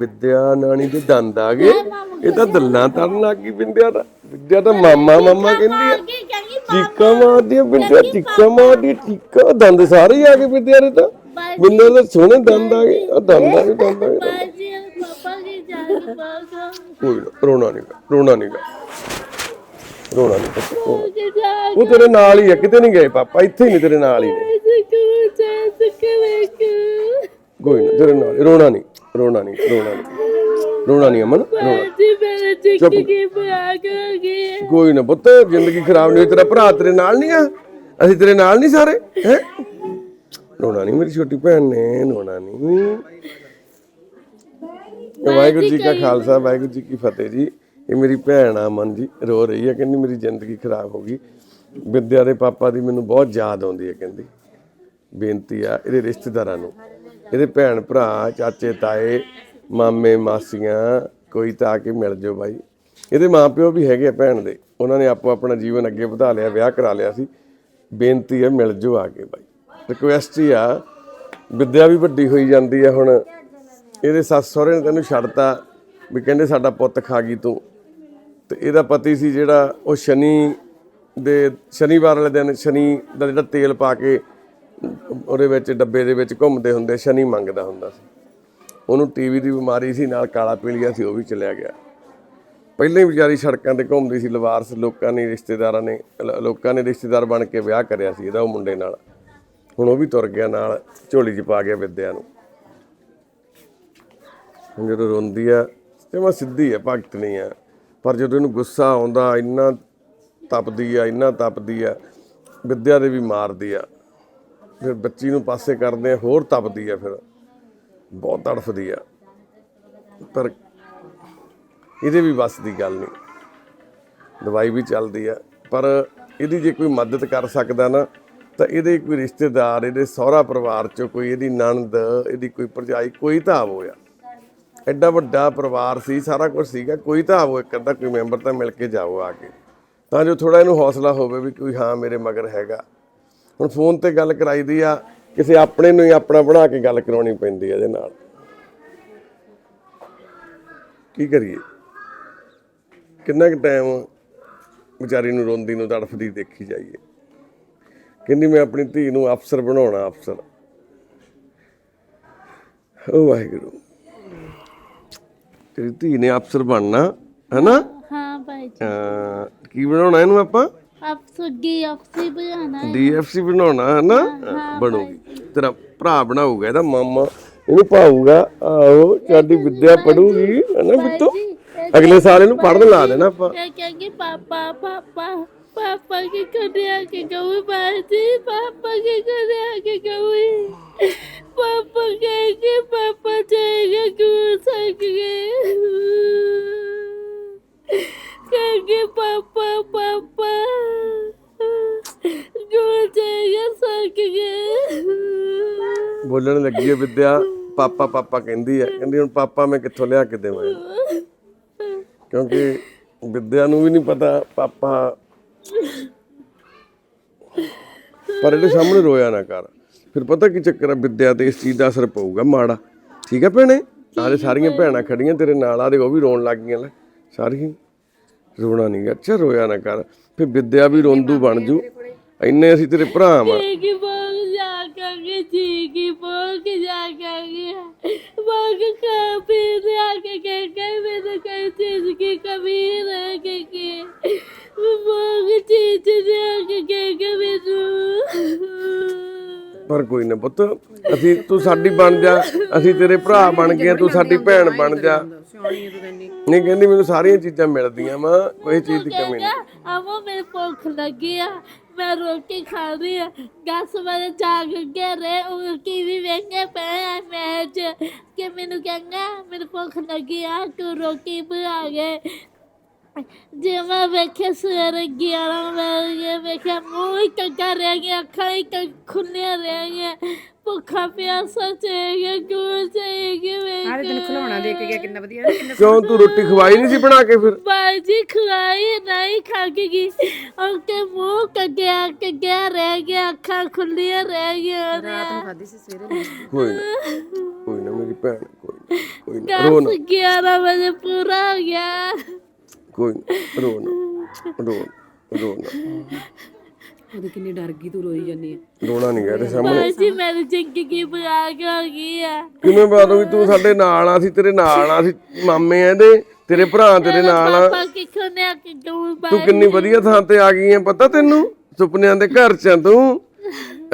ਵਿਦਿਆ ਨਾਨੀ ਦੇ ਦੰਦ ਆ ਗਏ। ਇਹ ਤਾਂ ਦੱਲਾਂ ਤਰਨ ਲੱਗ ਗਈ ਵਿਦਿਆ ਦਾ। ਵਿਦਿਆ ਤਾਂ ਮਾਮਾ ਮਾਮਾ ਕਹਿੰਦੀ ਆ। ਚੀਕਾਂ ਮਾਰਦੀ ਆ ਵਿਦਿਆ ਚੀਕਾਂ ਮਾਰਦੀ ਚੀਕਾਂ ਦੰਦ ਸਾਰੇ ਆ ਗਏ ਵਿਦਿਆ ਦੇ ਤਾਂ। ਵਿਦਿਆ ਦੇ ਸੋਹਣੇ ਦੰਦ ਆ ਗਏ ਆ ਦੰਦ ਆ ਗਏ ਦੰਦ ਆ ਗਏ। ਕੋਈ ਨਾ ਰੋਣਾ ਨਹੀਂ ਰੋਣਾ ਨਹੀਂ ਰੋਣਾ ਨਹੀਂ ਉਹ ਤੇਰੇ ਨਾਲ ਹੀ ਆ ਕਿਤੇ ਨਹੀਂ ਗਏ ਪਾਪਾ ਇੱਥੇ ਹੀ ਨਹੀਂ ਤੇਰੇ ਨਾਲ ਹੀ ਨੇ। ਕੋਈ ਨਾ ਤੇਰੇ ਨਾਲ। ਰੋਣਾ ਨਹੀਂ ਰੋਣਾ ਨਹੀਂ ਰੋਣਾ ਨਹੀਂ। ਰੋਣਾ ਨਹੀਂ ਅਮਨ ਰੋਣਾ। ਜੀ ਮੇਰੇ ਚਿੱਕੀ ਕੀ ਪਿਆ ਕਰਾਂਗੇ ਕੋਈ ਨਾ ਪੁੱਤ ਜ਼ਿੰਦਗੀ ਖਰਾਬ ਨਹੀਂ ਹੋਈ ਤੇਰਾ ਭਰਾ ਤੇਰੇ ਨਾਲ ਨਹੀਂ ਆ। ਅਸੀਂ ਤੇਰੇ ਨਾਲ ਨਹੀਂ ਸਾਰੇ ਹੈ? ਰੋਣਾ ਨਹੀਂ ਮੇਰੀ ਛੋਟੀ ਭੈਣ ਨੇ ਰੋਣਾ ਨਹੀਂ। ਵਾਹਿਗੁਰੂ ਜੀ ਕਾ ਖਾਲਸਾ ਵਾਹਿਗੁਰੂ ਜੀ ਕੀ ਫਤਿਹ ਜੀ। ਇਹ ਮੇਰੀ ਭੈਣ ਆ ਮਨ ਜੀ ਰੋ ਰਹੀ ਹੈ ਕਹਿੰਦੀ ਮੇਰੀ ਜ਼ਿੰਦਗੀ ਖਰਾਬ ਹੋ ਗਈ। ਵਿਦਿਆ ਦੇ ਪਾਪਾ ਦੀ ਮੈਨੂੰ ਬਹੁਤ ਯਾਦ ਆਉਂਦੀ ਹੈ ਕਹਿੰਦੀ। ਬੇਨਤੀ ਆ ਇਹਦੇ ਰਿਸ਼ਤੇਦਾਰਾਂ ਨੂੰ। ਇਹਦੇ ਭੈਣ ਭਰਾ, ਚਾਚੇ, ਤਾਏ, ਮਾਮੇ, ਮਾਸੀਆਂ, ਕੋਈ ਤਾਂ ਆ ਕੇ ਮਿਲ ਜਾਓ ਬਾਈ। ਇਹਦੇ ਮਾਪਿਓ ਵੀ ਹੈਗੇ ਆ ਭੈਣ ਦੇ। ਉਹਨਾਂ ਨੇ ਆਪੋ ਆਪਣਾ ਜੀਵਨ ਅੱਗੇ ਵਧਾ ਲਿਆ, ਵਿਆਹ ਕਰਾ ਲਿਆ ਸੀ। ਬੇਨਤੀ ਹੈ ਮਿਲ ਜਾਓ ਆ ਕੇ ਬਾਈ। ਰਿਕੁਐਸਟ ਹੀ ਆ, ਵਿਦਿਆ ਵੀ ਵੱਡੀ ਹੋਈ ਜਾਂਦੀ ਹੈ ਹੁਣ। ਇਹਦੇ ਸੱਸ ਸਹੁਰੇ ਨੇ ਤੈਨੂੰ ਛੱਡਤਾ ਵੀ ਕਹਿੰਦੇ ਸਾਡਾ ਪੁੱਤ ਖਾ ਗਈ ਤੂੰ। ਤੇ ਇਹਦਾ ਪਤੀ ਸੀ ਜਿਹੜਾ ਉਹ ਸ਼ਨੀ ਦੇ, ਸ਼ਨੀਵਾਰ ਵਾਲੇ ਦਿਨ ਸ਼ਨੀ ਦਾ ਜਿਹੜਾ ਤੇਲ ਪਾ ਕੇ ਉਹਦੇ ਵਿੱਚ ਡੱਬੇ ਦੇ ਵਿੱਚ ਘੁੰਮਦੇ ਹੁੰਦੇ, ਸ਼ਨੀ ਮੰਗਦਾ ਹੁੰਦਾ ਸੀ। ਉਹਨੂੰ ਟੀਵੀ ਦੀ ਬਿਮਾਰੀ ਸੀ, ਨਾਲ ਕਾਲਾ ਪੀਲੀਆ ਸੀ, ਉਹ ਵੀ ਚਲਿਆ ਗਿਆ। ਪਹਿਲਾਂ ਹੀ ਵਿਚਾਰੀ ਸੜਕਾਂ ਤੇ ਘੁੰਮਦੀ ਸੀ, ਲਵਾਰਸ ਲੋਕਾਂ ਨੇ, ਰਿਸ਼ਤੇਦਾਰਾਂ ਨੇ ਲੋਕਾਂ ਨੇ ਰਿਸ਼ਤੇਦਾਰ ਬਣ ਕੇ ਵਿਆਹ ਕਰਿਆ ਸੀ ਇਹਦਾ ਉਹ ਮੁੰਡੇ ਨਾਲ। ਹੁਣ ਉਹ ਵੀ ਤੁਰ ਗਿਆ ਨਾਲ, ਝੋਲੀ 'ਚ ਪਾ ਗਿਆ ਵਿਦਿਆ ਨੂੰ। ਹੁਣ ਜਦੋਂ ਰੋਂਦੀ ਆ, ਤੇ ਮੈਂ ਸਿੱਧੀ ਆ, ਭਗਤ ਨਹੀਂ ਆ। ਪਰ ਜਦੋਂ ਇਹਨੂੰ ਗੁੱਸਾ ਆਉਂਦਾ, ਇੰਨਾ ਤਪਦੀ ਆ, ਇੰਨਾ ਤਪਦੀ ਆ, ਵਿਦਿਆ ਦੇ ਵੀ ਮਾਰਦੀ ਆ। ਫਿਰ ਬੱਚੀ ਨੂੰ ਪਾਸੇ ਕਰਦੇ ਆ, ਹੋਰ ਤਪਦੀ ਆ ਫਿਰ। ਬਹੁਤ ਤੜਫਦੀ ਆ। ਪਰ ਇਹਦੇ ਵੀ ਵੱਸ ਦੀ ਗੱਲ ਨਹੀਂ। ਦਵਾਈ ਵੀ ਚੱਲਦੀ ਆ। ਪਰ ਇਹਦੀ ਜੇ ਕੋਈ ਮਦਦ ਕਰ ਸਕਦਾ ਨਾ, ਤਾਂ ਇਹਦੇ ਕੋਈ ਰਿਸ਼ਤੇਦਾਰ, ਇਹਦੇ ਸਹੁਰਾ ਪਰਿਵਾਰ ਚੋਂ ਕੋਈ ਇਹਦੀ ਨਣਦ, ਇਹਦੀ ਕੋਈ ਭਰਜਾਈ, ਕੋਈ ਤਾਂ ਹੋਇਆ ਐਡਾ ਵੱਡਾ ਪਰਿਵਾਰ ਸੀ, ਸਾਰਾ ਕੁਝ ਸੀਗਾ, ਕੋਈ ਤਾਂ ਆਵੋ, ਇੱਕ ਅੱਧਾ ਕੋਈ ਮੈਂਬਰ ਤਾਂ ਮਿਲ ਕੇ ਜਾਓ ਆ ਕੇ। ਤਾਂ ਜੋ ਥੋੜਾ ਇਹਨੂੰ ਹੌਸਲਾ ਹੋਵੇ ਵੀ ਕੋਈ ਹਾਂ, ਮੇਰੇ ਮਗਰ ਹੈਗਾ। ਹੁਣ ਫੋਨ ਤੇ ਗੱਲ ਕਰਾਈਦੀ ਆ ਕਿਸੇ ਆਪਣੇ ਨੂੰ ਹੀ ਆਪਣਾ ਬਣਾ ਕੇ ਗੱਲ ਕਰਾਉਣੀ ਪੈਂਦੀ ਆ ਇਹਦੇ ਨਾਲ। ਕੀ ਕਰੀਏ? ਕਿੰਨਾ ਕੁ ਟਾਈਮ ਵਿਚਾਰੀ ਨੂੰ ਰੋਂਦੀ ਨੂੰ ਤੜਫਦੀ ਦੇਖੀ ਜਾਈਏ। ਕਹਿੰਦੀ ਮੈਂ ਆਪਣੀ ਧੀ ਨੂੰ ਅਫਸਰ ਬਣਾਉਣਾ ਅਫਸਰ। ਓ ਵਾਹਿਗੁਰੂ। ਤੇਰੀ ਧੀ ਨੇ ਅਫਸਰ ਬਣਨਾ ਹੈਨਾ? ਹਾਂ ਭਾਈ ਅਹ ਕੀ ਬਣਾਉਣਾ ਇਹਨੂੰ ਆਪਾਂ? ਡੀਐਫਸੀ ਬਣਾਉਣਾ ਹੈਨਾ ਬਣੂਗੀ। ਤੇਰਾ ਭਰਾ ਬਣਾਊਗਾ ਇਹਦਾ ਮਾਮਾ। ਇਹਨੂੰ ਪਾਊਗਾ ਆਓ ਸਾਡੀ ਵਿਦਿਆ ਪੜੂਗੀ ਹੈਨਾ ਬਿੱਤੋ ਅਗਲੇ ਸਾਲ ਇਹਨੂੰ ਪੜਨ ਲਾ ਦੇਣਾ ਆਪਾਂ। ਇਹ ਕਹਿੰਗੀ ਪਾਪਾ ਪਾਪਾ ਪਾਪਾ ਕੀ ਕਰਿਆ ਕਿ ਗਊ ਬਾਜੀ ਪਾਪਾ ਕੀ ਕਰਿਆ ਕਿ ਗਊ ਬੋਲਣ ਲੱਗੀ ਹੈ ਵਿਦਿਆ ਪਾਪਾ ਪਾਪਾ ਕਹਿੰਦੀ ਹੈ। ਕਹਿੰਦੀ ਹੁਣ ਪਾਪਾ ਮੈਂ ਕਿੱਥੋਂ ਲਿਆ ਕੇ ਦੇਵਾਂ? ਕਿਉਂਕਿ ਵਿਦਿਆ ਨੂੰ ਵੀ ਨਹੀਂ ਪਤਾ ਪਾਪਾ। ਪਰ ਇਹਦੇ ਸਾਹਮਣੇ ਰੋਇਆ ਨਾ ਕਰ। ਫਿਰ ਪਤਾ ਕੀ ਚੱਕਰ ਆ ਵਿਦਿਆ ਤੇ ਇਸ ਚੀਜ਼ ਦਾ ਅਸਰ ਪਊਗਾ ਮਾੜਾ। ਠੀਕ ਹੈ ਭੈਣੇ? ਆਲੇ ਸਾਰੀਆਂ ਭੈਣਾਂ। ਖੜੀਆਂ ਤੇਰੇ ਨਾਲ ਆਦੇ ਉਹ ਵੀ ਰੋਣ ਲੱਗ ਗਈਆਂ ਲੈ। ਸਾਰੀਆਂ ਰੋਣਾ ਨਹੀਂ ਅੱਛਾ ਰੋਇਆ ਨਾ ਕਰ। ਫਿਰ ਵਿਦਿਆ ਵੀ ਰੋਂਦੂ ਬਣ ਜੂ। ਇੰਨੇ ਅਸੀਂ ਤੇਰੇ ਭਰਾ ਵਾਂ। की बोल जा करके जी की बोल के जा करके बोल के खा पी आके कह के मैंने कई चीज की कमी रह के ਪਰ ਕੋਈ ਨਾ ਪੁੱਤ ਅਸੀਂ ਤੂੰ ਸਾਡੀ ਬਣ ਜਾ ਅਸੀਂ ਤੇਰੇ ਭਰਾ ਬਣ ਗਏ ਤੂੰ ਸਾਡੀ ਭੈਣ ਬਣ ਜਾ। ਨਹੀਂ ਕਹਿੰਦੀ ਮੈਨੂੰ ਸਾਰੀਆਂ ਚੀਜ਼ਾਂ ਮਿਲਦੀਆਂ ਵਾ ਕੋਈ ਚੀਜ਼ ਦੀ ਕਮੀ ਨਹੀਂ। ਆਵੋ ਮੇਰੇ ਭੁੱਖ ਲੱਗੀ ਆ ਮੈਂ ਰੋਟੀ ਖਾ ਰਹੀ ਆ 10 ਵਜੇ ਜਾਗ ਕੇ ਰੇ ਉਹ ਟੀਵੀ ਵੇਖੇ ਪਏ ਆ ਕਿ ਮੈਨੂੰ ਕਹਿੰਦਾ ਮੇਰੇ ਭੁੱਖ ਲੱਗੀ ਆ ਤੂੰ ਰੋਟੀ ਬਣਾ ਗਏ ਜੇ ਮੈਂ ਵੇਖਿਆ ਸਵੇਰੇ 11 ਵਜੇ ਵੇਖਿਆ ਮੂੰਹ ਹੀ ਰਹਿ ਗਿਆ ਅੱਖਾਂ ਹੀ ਕ- ਖੁੱਲੀਆਂ ਰਹਿ ਗਈਆਂ। ਭੁੱਖਾ ਪਿਆਸਾ ਚਾਹੀਏ ਕਿਉਂ ਚਾਹੀਏ ਸਾਰੇ ਦਿਨ ਵੇਖ। ਖਿਲਾਉਣਾ ਦੇ ਕੇ ਗਿਆ ਕਿੰਨਾ ਵਧੀਆ ਕਿੰਨਾ ਕਿਉਂ ਤੂੰ ਰੋਟੀ ਖਵਾਈ ਨਹੀਂ ਸੀ ਬਣਾ ਕੇ ਫਿਰ? ਬਾਜੀ ਖਵਾਈ ਨਹੀਂ ਖਾ ਕੇ ਗਈ ਉਨਕੇ ਮੂੰਹ ਕੱਗਿਆ ਕੱਗਿਆ ਰਹਿ ਗਿਆ ਅੱਖਾਂ ਖੁੱਲੀਆਂ ਰਹਿ ਗਈਆਂ ਰਾਤ ਨੂੰ ਖਾਧੀ ਸੀ ਸਵੇਰੇ। ਕੋਈ ਨਾ ਕੋਈ ਨਾ ਮੇਰੀ ਭੈਣ ਕੋਈ ਨਾ ਕੋਈ ਨਾ ਰੋ ਨਾ। 11 ਵਜੇ ਪੂਰਾ ਹੋ ਗਿਆ। ਕੋਈ ਨਾ ਰੋ ਨਾ ਰੋ ਨਾ, ਰੋ ਨਾ। ਉਹਦੇ ਕਿੰਨੀ ਡਰ ਗਈ ਤੂੰ ਰੋਈ ਜਾਂਦੀ ਹੈ ਰੋਣਾ ਨਹੀਂ ਗਾ ਤੇ ਸਾਹਮਣੇ। ਬਾਜੀ ਮੇਰੀ ਜ਼ਿੰਦਗੀ ਬਣਾ ਕੇ ਹੋ ਗਈ ਆ। ਕਿਵੇਂ ਬਾਤ ਹੋਈ? ਤੂੰ ਸਾਡੇ ਨਾਲ ਆ ਸੀ ਤੇਰੇ ਨਾਲ ਆ ਸੀ ਮਾਮੇ ਆ ਇਹਦੇ ਤੇਰੇ ਭਰਾ ਤੇਰੇ ਨਾਲ ਆ। ਪਾਪਾ ਆ ਕੇ ਤੂੰ ਕਿੰਨੀ ਵਧੀਆ ਥਾਂ ਤੇ ਆ ਗਈ ਹੈ ਪਤਾ ਤੈਨੂੰ? ਸੁਪਨਿਆਂ ਦੇ ਘਰ ਚ ਆ ਤੂੰ।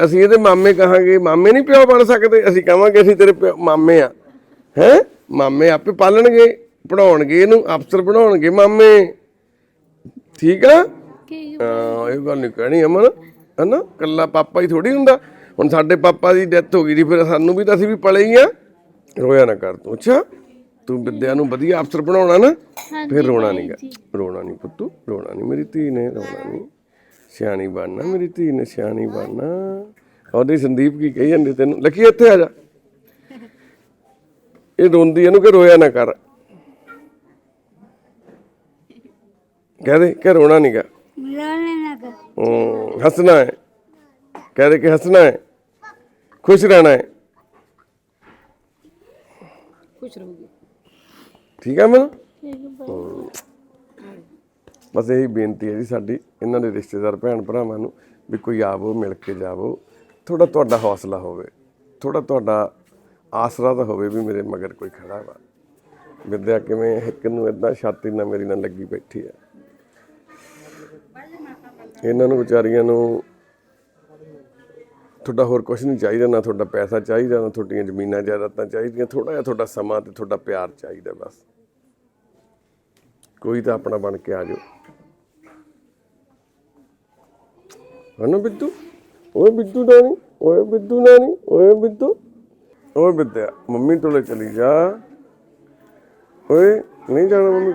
ਅਸੀਂ ਇਹਦੇ ਮਾਮੇ ਕਹਾਂਗੇ ਮਾਮੇ ਨਹੀਂ ਪਿਓ ਬਣ ਸਕਦੇ? ਅਸੀਂ ਕਹਾਂਗੇ ਅਸੀਂ ਤੇਰੇ ਪਿਓ- ਮਾਮੇ ਆ। ਹੈ? ਮਾਮੇ ਆਪੇ ਪਾਲਣਗੇ। ਪੜਾਉਣਗੇ ਇਹਨੂੰ ਅਫਸਰ ਬਣਾਉਣਗੇ ਮਾਮੇ। ਠੀਕ ਆ? ਹਾਂ ਇਹ ਗੱਲ ਨਹੀਂ ਕਹਿਣੀ ਅਮਨ। ਹਨਾ? ਕੱਲਾ ਪਾਪਾ ਹੀ ਥੋੜੀ ਹੁੰਦਾ। ਹੁਣ ਸਾਡੇ ਪਾਪਾ ਦੀ ਡੈਥ ਹੋ ਗਈ ਜੀ ਫਿਰ ਸਾਨੂੰ ਵੀ ਤਾਂ ਅਸੀਂ ਵੀ ਪਲੇ ਹੀ ਆ। ਰੋਇਆ ਨਾ ਕਰ ਤੂੰ ਅੱਛਾ? ਤੂੰ ਵਿਦਿਆ ਨੂੰ ਵਧੀਆ ਅਫਸਰ ਬਣਾਉਣਾ ਨਾ ਫਿਰ ਰੋਣਾ ਨਹੀਂਗਾ। ਰੋਣਾ ਨਹੀਂ ਪੁੱਤੂ ਰੋਣਾ ਨਹੀਂ ਮੇਰੀ ਧੀ ਨੇ ਰੋਣਾ ਨਹੀਂ ਸਿਆਣੀ ਬਣਨਾ ਮੇਰੀ ਧੀ ਨੇ ਸਿਆਣੀ ਬਣਨਾ। ਉਹਦੀ ਸੰਦੀਪ ਕੀ ਕਹੀ ਜਾਂਦੀ ਤੈਨੂੰ? ਲੱਕੀ ਇੱਥੇ ਆ ਜਾ। ਇਹ ਰੋਂਦੀ ਇਹਨੂੰ ਕਿ ਰੋਇਆ ਨਾ ਕਰ। ਕਹਦੇ ਕਿ ਰੋਣਾ ਨਹੀਂਗਾ ਹੂੰ ਹੱਸਣਾ ਹੈ। ਕਹਦੇ ਕਿ ਹੱਸਣਾ ਹੈ। ਖੁਸ਼ ਰਹਿਣਾ ਹੈ। ਖੁਸ਼ ਰਹੂਗੀ। ਠੀਕ ਹੈ। ਮਨ। ਬਸ ਇਹੀ ਬੇਨਤੀ ਹੈ ਜੀ ਸਾਡੀ ਇਹਨਾਂ ਦੇ ਰਿਸ਼ਤੇਦਾਰ ਭੈਣ ਭਰਾਵਾਂ ਨੂੰ ਵੀ ਕੋਈ ਆਵੋ ਮਿਲ ਕੇ ਜਾਵੋ। ਥੋੜਾ ਤੁਹਾਡਾ ਹੌਸਲਾ ਹੋਵੇ। ਥੋੜਾ ਤੁਹਾਡਾ ਆਸਰਾ ਤਾਂ ਹੋਵੇ ਵੀ ਮੇਰੇ ਮਗਰ ਕੋਈ ਖੜਾ ਵਾ। ਵਿਦਿਆ ਕਿਵੇਂ ਇੱਕ ਨੂੰ ਇਦਾਂ ਛਾਤੀ ਨਾਲ ਮੇਰੀ ਨਾਲ ਲੱਗੀ ਬੈਠੀ ਆ ਇਹਨਾਂ ਨੂੰ ਵਿਚਾਰੀਆਂ ਨੂੰ ਤੁਹਾਡਾ ਹੋਰ ਕੁਝ ਨਹੀਂ ਚਾਹੀਦਾ, ਨਾ ਤੁਹਾਡਾ ਪੈਸਾ ਚਾਹੀਦਾ, ਨਾ ਤੁਹਾਡੀਆਂ ਜ਼ਮੀਨਾਂ ਜਾਇਦਾਦਾਂ ਚਾਹੀਦੀਆਂ ਥੋੜਾ ਜਿਹਾ ਤੁਹਾਡਾ ਸਮਾਂ ਤੇ ਤੁਹਾਡਾ ਪਿਆਰ ਚਾਹੀਦਾ ਬਸ। ਕੋਈ ਤਾਂ ਆਪਣਾ ਬਣ ਕੇ ਆ ਜਾਓ। ਹਨਾ ਬਿੱਦੂ? ਓਏ ਬਿੱਦੂ ਨਾਨੀ ਓਏ ਬਿੱਦੂ ਨਾਨੀ ਓਏ ਬਿੱਦੂ। ਓਏ ਬਿੱਦਿਆ, ਮੰਮੀ ਤੋਲੇ ਚਲੀ ਜਾ। ਓਏ, ਨਹੀਂ ਜਾਣਾ ਮੰਮੀ